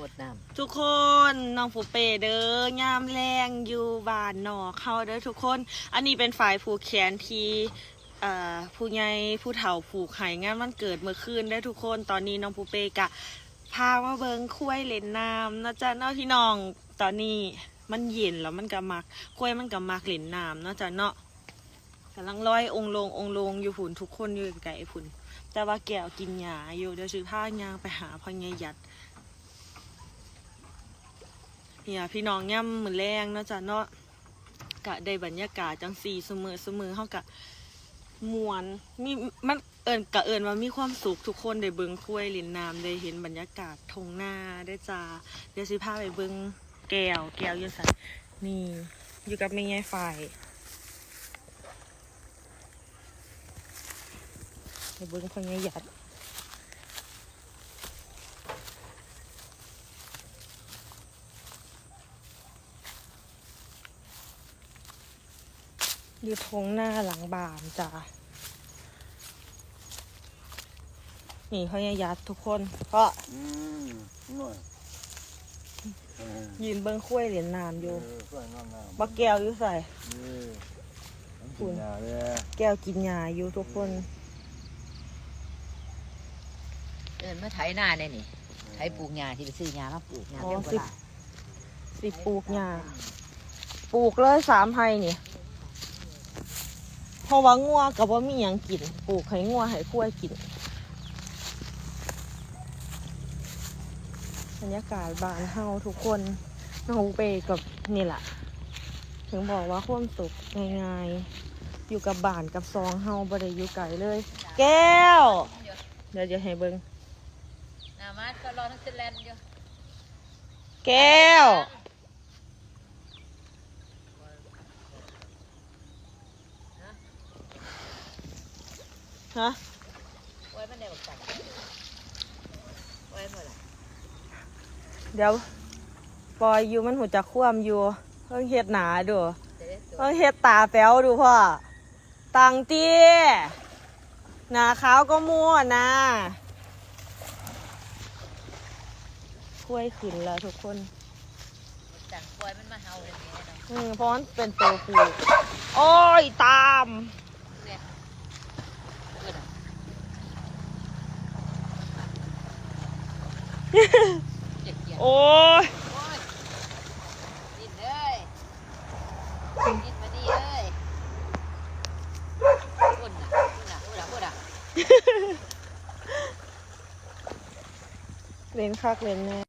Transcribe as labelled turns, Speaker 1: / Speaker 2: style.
Speaker 1: หมดน้
Speaker 2: ทุกคนน้องผูเปเด้อยามแรงอยู่บ้านหนอเขาเด้อทุกคน อันนี้เป็นฝ่ายผูกแขนที่ผู้ใหญ่ผู้เฒ่าผูกไห้งานวันเกิดเมื่อคืนได้ทุกคนตอนนี้น้องผูเปกะ พามาเบิงคุ้ยเล่นน้ำนะจ๊ะเนาะพี่น้องตอนนี้มันเย็นแล้วมันก็มักคุ้ยมันก็มักเล่นน้ำนาะจ๊ะเนาะกำลังลอยองลงองลงอยู่ผุนทุกคนอยู่ไกลๆผุนแต่ว่าแก้วกินหยาอยู่เดี๋ยวซื้อผ้ายางไปหาพ่อใหญ่หยัด เนี่ยพี่น้องย่ำมือแรงเนาะจ้ะเนาะกะได้บรรยากาศจังสีเสมอเสมอเฮากะมวนมีมันเอิญกะเอิญว่ามีความสุขทุกคนได้เบิ้งคุ้ยลินน้ำได้เห็นบรรยากาศทงหน้าได้จ้าเดี๋ยวสิพาไปเบิ้งแก้ว แก้วยืนสันนี่อยู่กับแม่ยายฝ่ายไปเบิ้งพ่อใหญ่หยัด อยู่ทงหน้าหลังบานจ้านี่เขายังยัดทุกคนก็ำ
Speaker 3: อืมหน่อยเออ
Speaker 2: ยืนเบิ้งคุ้ยเหรียญน้ำอ
Speaker 3: เอยู่อสวยงามๆ
Speaker 2: บักแก้วอยู่ใส่
Speaker 3: เออน้ำกินยาเลย
Speaker 2: แก้วกินยาอยู่ทุกคนำ
Speaker 1: เดินมาไถนาเนี่ยนี่ไถปลูกหญ้าที่ไปซื้อหญ้ามาปลูกหญ้า
Speaker 2: อ๋อ
Speaker 1: เต็มโบ
Speaker 2: สิ
Speaker 1: ราณ
Speaker 2: สิปลูกยาปลูกเลยสามไฮนี่ เพราะว่างัวกับว่ามีหยังกินปลูกให้งัวให้คุ้ยกินบรรยากาศบ้านเฮาทุกคนน้องเปกับนี่แหละถึงบอกว่าความสุขง่ายๆอยู่กับบ้านกับซองเฮาบ่ได้อยู่ไกลเลย แก้ว เดี๋ยวจะให้เบิง
Speaker 1: นามาก็รอทั้งซิแลนด์อยู่
Speaker 2: แก้ว ฮะ
Speaker 1: ไว้มันได้บอกกันไว้หมดละ
Speaker 2: เดี๋ยวปล่อยอยู่มันหูจักคว่ำอยู่เพิ่งเฮ็ดหนาดู
Speaker 1: จะได้ตัว
Speaker 2: เพิ่งเฮ็ดตาแป๋วดูพ่อตังเตี้ยหนาขาวก็มั่วนะคุ้ยขึ้นแล้วทุกคน
Speaker 1: จังปล่อยมันมาเฮาเลยนี่เนาะ
Speaker 2: อืมเพราะมันเป็นตัวผู้โอ้ยตาม
Speaker 1: เนี่ยเพื่อนอะเจ็บเกียร์
Speaker 2: โอ้ย
Speaker 1: โอ้ยดิ้นเลยดิ้นมาดีเลยพุ่นน่ะพุ่นน่ะพุ่นน่ะพุ่ นน่ะ
Speaker 2: เล่นคักเล่นแน่